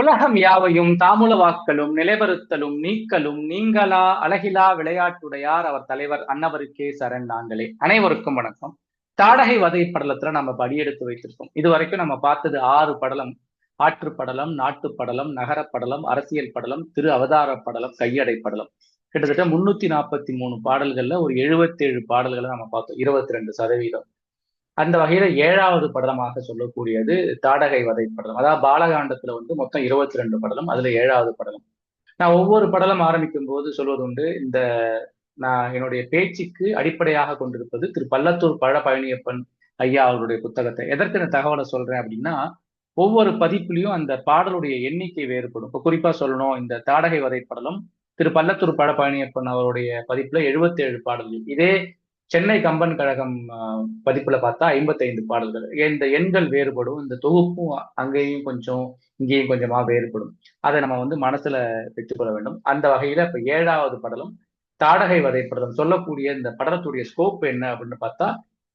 உலகம் யாவையும் தாமுல வாக்களும் நிலைவருத்தலும் நீக்கலும் நீங்களா அழகிலா விளையாட்டுடையார் அவர் தலைவர் அன்னவருக்கே சரண் நாங்களே. அனைவருக்கும் வணக்கம். தாடகை வதை படலத்துல நம்ம படியெடுத்து வைத்திருக்கோம். இது வரைக்கும் நம்ம பார்த்தது ஆறு படலம். ஆற்று படலம் நாட்டு படலம் நகர படலம் அரசியல் படலம் திரு அவதார படலம் கையடை படலம். கிட்டத்தட்ட முன்னூத்தி நாற்பத்தி மூணு பாடல்கள்ல ஒரு எழுபத்தேழு பாடல்களை நம்ம பார்த்தோம். இருபத்தி ரெண்டு சதவீதம். அந்த வகையில ஏழாவது படலமாக சொல்லக்கூடியது தாடகை வதை படலம். அதாவது பாலகாண்டத்துல வந்து மொத்தம் இருபத்தி ரெண்டு படலம் அதுல ஏழாவது படலம். நான் ஒவ்வொரு படலம் ஆரம்பிக்கும் போது சொல்வது உண்டு இந்த நான் என்னுடைய பேச்சுக்கு அடிப்படையாக கொண்டிருப்பது திரு பள்ளத்தூர் பழ பழனியப்பன் ஐயா அவருடைய புத்தகத்தை. எதற்கு நான் தகவலை சொல்றேன் அப்படின்னா ஒவ்வொரு பதிப்புலையும் அந்த பாடலுடைய எண்ணிக்கை வேறுபடும். இப்போ குறிப்பா சொல்லணும் இந்த தாடகை வதை படலம் திரு பள்ளத்தூர் பழ பழனியப்பன் அவருடைய பதிப்புல எழுபத்தி ஏழு பாடல்கள். இதே சென்னை கம்பன் கழகம் பதிப்புல பார்த்தா ஐம்பத்தைந்து பாடல்கள். இந்த எண்கள் வேறுபடும் இந்த தொகுப்பும் அங்கேயும் கொஞ்சம் இங்கேயும் கொஞ்சமா வேறுபடும். அதை நம்ம வந்து மனசுல பெற்றுக்கொள்ள வேண்டும். அந்த வகையில இப்ப ஏழாவது படலம் தாடகை வதை சொல்லக்கூடிய இந்த படலத்துடைய ஸ்கோப் என்ன அப்படின்னு பார்த்தா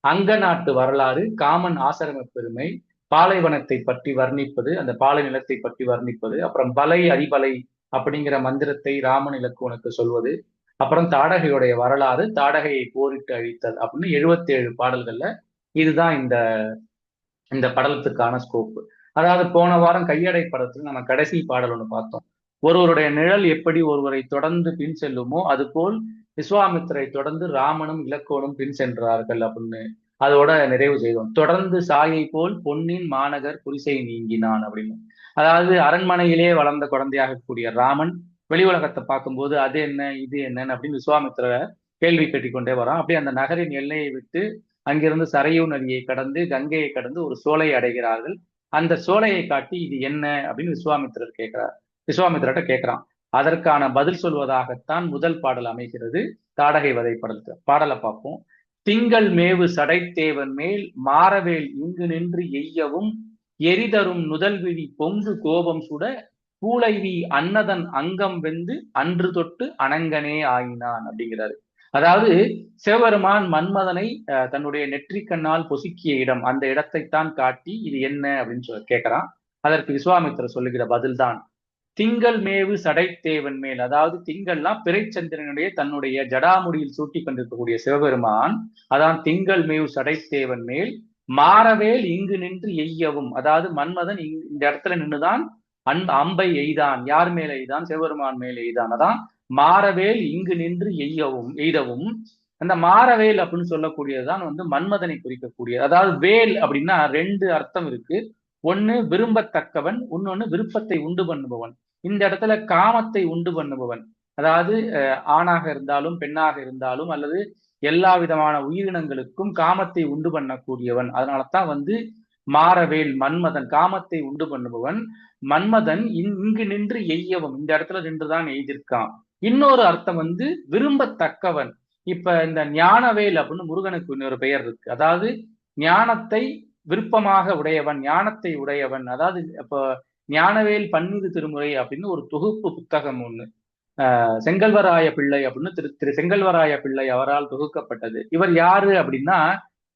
அங்க நாட்டு வரலாறு காமன் ஆசிரம பெருமை பாலைவனத்தை பற்றி வர்ணிப்பது அந்த பாலை நிலத்தை பற்றி வர்ணிப்பது அப்புறம் பலை அடிபலை அப்படிங்கிற மந்திரத்தை ராமன் இலக்குவனுக்கு சொல்வது அப்புறம் தாடகையுடைய வரலாறு தாடகையை போரிட்டு அழித்தல் அப்படின்னு எழுபத்தி ஏழு பாடல்கள்ல இதுதான் இந்த இந்த படலத்துக்கான ஸ்கோப்பு அதாவது போன வாரம் கையடை படத்துல நம்ம கடைசி பாடல் ஒன்று பார்த்தோம். ஒருவருடைய நிழல் எப்படி ஒருவரை தொடர்ந்து பின் செல்லுமோ அதுபோல் விஸ்வாமித்திரை தொடர்ந்து ராமனும் இலக்கோனும் பின் சென்றார்கள் அப்படின்னு அதோட நிறைவு செய்தோம். தொடர்ந்து சாயை போல் பொன்னின் மாநகர் குரிசை நீங்கினான் அப்படின்னு. அதாவது அரண்மனையிலே வளர்ந்த குழந்தையாக கூடிய ராமன் வெளி உலகத்தை பார்க்கும்போது அது என்ன இது என்னன்னு அப்படின்னு விஸ்வாமித்திர கேள்வி கேட்டுக்கொண்டே வரான். அப்படியே அந்த நகரின் எல்லையை விட்டு அங்கிருந்து சரையூ நதியை கடந்து கங்கையை கடந்து ஒரு சோலை அடைகிறார்கள். அந்த சோலையை காட்டி இது என்ன அப்படின்னு விஸ்வாமித்திரர் கேட்கிறார். விஸ்வாமித்திரட்ட கேட்கிறான். அதற்கான பதில் சொல்வதாகத்தான் முதல் பாடல் அமைகிறது. தாடகை வதை படல் பாடலை பார்ப்போம். திங்கள் மேவு சடைத்தேவன் மேல் மாறவேல் இங்கு நின்று எய்யவும் எரிதரும் நுதல்விழி பொங்கு கோபம் சுட பூளைவி அன்னதன் அங்கம் வெந்து அன்று தொட்டு அனங்கனே ஆயினான் அப்படிங்கிறாரு. அதாவது சிவபெருமான் மன்மதனை தன்னுடைய நெற்றிக்கண்ணால் பொசுக்கிய இடம் அந்த இடத்தைத்தான் காட்டி இது என்ன அப்படின்னு சொல்ல கேட்கிறான். அதற்கு விஸ்வாமித்திர சொல்லுகிற பதில்தான். திங்கள் மேவு சடைத்தேவன் மேல் அதாவது திங்கள்லாம் பிறைச்சந்திரனுடைய தன்னுடைய ஜடாமுடியில் சூட்டி கொண்டிருக்கக்கூடிய சிவபெருமான் அதான் திங்கள் மேவு சடைத்தேவன் மேல் மாறவேல் இங்கு நின்று எய்யவும் அதாவது மன்மதன் இந்த இடத்துல நின்றுதான் அன் அம்பை எய்தான் யார் மேல் எய்தான்? சிவபெருமான் மேல் எய்தான். அதான் மாறவேல் இங்கு நின்று எய்யவும் எய்தவும். அந்த மாறவேல் அப்படின்னு சொல்லக்கூடியதுதான் வந்து மன்மதனை குறிக்கக்கூடியது. அதாவது வேல் அப்படின்னா ரெண்டு அர்த்தம் இருக்கு. ஒன்னு விரும்பத்தக்கவன் இன்னொன்னு விருப்பத்தை உண்டு பண்ணுபவன். இந்த இடத்துல காமத்தை உண்டு பண்ணுபவன். அதாவது ஆணாக இருந்தாலும் பெண்ணாக இருந்தாலும் அல்லது எல்லா விதமான உயிரினங்களுக்கும் காமத்தை உண்டு பண்ணக்கூடியவன். அதனாலதான் வந்து மாறவேல் மன்மதன் காமத்தை உண்டு பண்ணுபவன். மன்மதன் இங்கு நின்று எய்யவன் இந்த இடத்துல நின்றுதான் எய்திருக்கான். இன்னொரு அர்த்தம் வந்து விரும்பத்தக்கவன். இப்ப இந்த ஞானவேல் அப்படின்னு முருகனுக்கு இன்னொரு பெயர் இருக்கு. அதாவது ஞானத்தை விருப்பமாக உடையவன் ஞானத்தை உடையவன். அதாவது இப்போ ஞானவேல் பன்னிரு திருமுறை அப்படின்னு ஒரு தொகுப்பு புத்தகம் ஒண்ணு. செங்கல்வராய பிள்ளை அப்படின்னு திரு திரு செங்கல்வராய பிள்ளை அவரால் தொகுக்கப்பட்டது. இவர் யாரு அப்படின்னா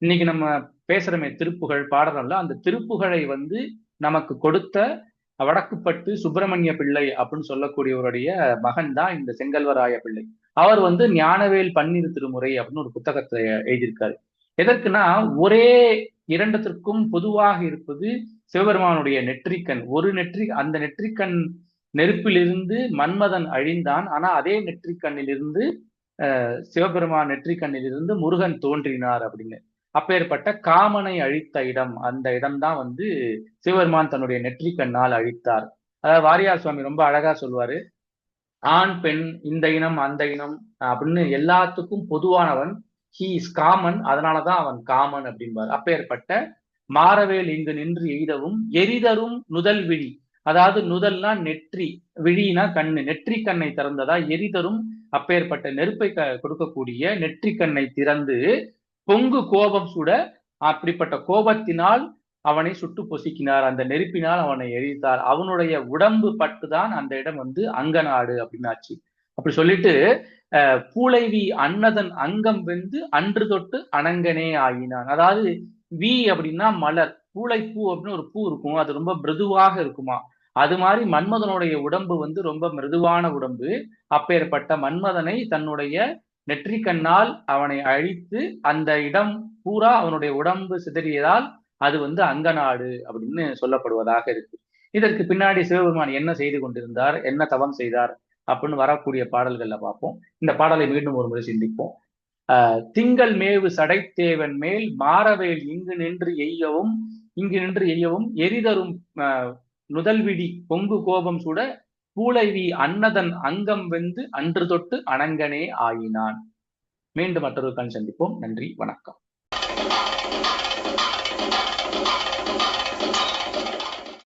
இன்னைக்கு நம்ம பேசுறமே திருப்புகழ் பாடுறோம்ல அந்த திருப்புகழை வந்து நமக்கு கொடுத்த வடக்குப்பட்டு சுப்பிரமணிய பிள்ளை அப்படின்னு சொல்லக்கூடியவருடைய மகன் தான் இந்த செங்கல்வராய பிள்ளை. அவர் வந்து ஞானவேல் பன்னீர் திருமுறை அப்படின்னு ஒரு புத்தகத்தை எழுதியிருக்காரு. எதற்குன்னா ஒரே இரண்டத்திற்கும் பொதுவாக இருப்பது சிவபெருமானுடைய நெற்றிக்கண். ஒரு நெற்றி அந்த நெற்றிக்கண் நெருப்பிலிருந்து மன்மதன் அழிந்தான். ஆனா அதே நெற்றிக்கண்ணிலிருந்து அஹ் சிவபெருமான் நெற்றிக்கண்ணிலிருந்து முருகன் தோன்றினார் அப்படின்னு. அப்பேற்பட்ட காமனை அழித்த இடம். அந்த இடம்தான் வந்து சிவபெருமான் தன்னுடைய நெற்றிக்கண்ணால் அழித்தார். அதாவது வாரியார் சுவாமி ரொம்ப அழகா சொல்லுவாரு. ஆண் பெண் இந்த இனம் அந்த இனம் அப்படின்னு எல்லாத்துக்கும் பொதுவானவன். ஹீ இஸ் காமன் அதனாலதான் அவன் காமன் அப்படிம்பார். அப்பேற்பட்ட மாறவேல் இங்கு நின்று எய்தவும் எரிதரும் நுதல் விழி. அதாவது நுதல்னா நெற்றி விழினா கண்ணு. நெற்றி கண்ணை திறந்ததா எரிதரும் அப்பேற்பட்ட நெருப்பை கொடுக்கக்கூடிய நெற்றி கண்ணை திறந்து பொங்கு கோபம் சுட அப்படிப்பட்ட கோபத்தினால் அவனை சுட்டு பொசிக்கினார். அந்த நெருப்பினால் அவனை எரித்தார். அவனுடைய உடம்பு பட்டுதான் அந்த இடம் வந்து அங்கநாடு அப்படின்னு ஆச்சு அப்படி சொல்லிட்டு பூளைவி அன்னதன் அங்கம் வெந்து அன்று தொட்டு அனங்கனே ஆகினான் அதாவது வி அப்படின்னா மலர். பூளைப்பூ அப்படின்னு ஒரு பூ இருக்கும். அது ரொம்ப மிருதுவாக இருக்குமா? அது மாதிரி மன்மதனுடைய உடம்பு வந்து ரொம்ப மிருதுவான உடம்பு. அப்பேற்பட்ட மன்மதனை தன்னுடைய நெற்றி கண்ணால் அவனை அழித்து அந்த இடம் பூரா அவனுடைய உடம்பு சிதறியதால் அது வந்து அங்கநாடு அப்படின்னு சொல்லப்படுவதாக இருக்கு. இதற்கு பின்னாடி சிவபெருமான் என்ன செய்து கொண்டிருந்தார்? என்ன தவம் செய்தார்? அப்படின்னு வரக்கூடிய பாடல்கள்ல பார்ப்போம். இந்த பாடலை மீண்டும் ஒரு முறை சிந்திப்போம். ஆஹ் திங்கள் மேவு சடைத்தேவன் மேல் மாறவேல் இங்கு நின்று எய்யவும் இங்கு நின்று எய்யவும் எரிதரும் முதல்விடி நுதல்விடி பொங்கு கோபம் சுட பூளைவி அன்னதன் அங்கம் வெந்து அன்று தொட்டு அணங்கனே ஆயினான். மீண்டும் மற்றொரு கண் சந்திப்போம். நன்றி வணக்கம்.